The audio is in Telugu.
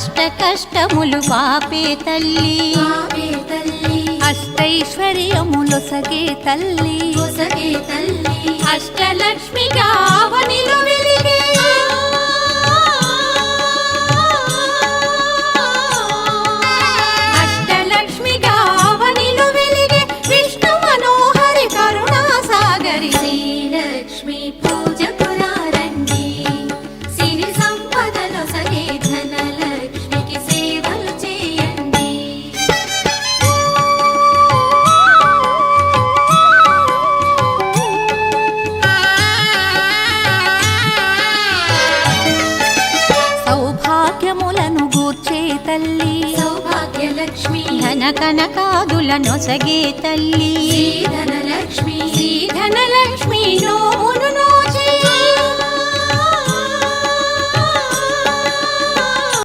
అష్ట కష్టములు పాపే తల్లి. పాపే తల్లి. అష్టైశ్వర్యములొసగే తల్లి. ఒసగే తల్లి. అష్టలక్ష్మిగా అవనిలో వెలిగే. అష్టలక్ష్మిగా గూర్చే తల్లి. సౌభాగ్యలక్ష్మి. ధన కనకాదుల నొసగే తల్లి.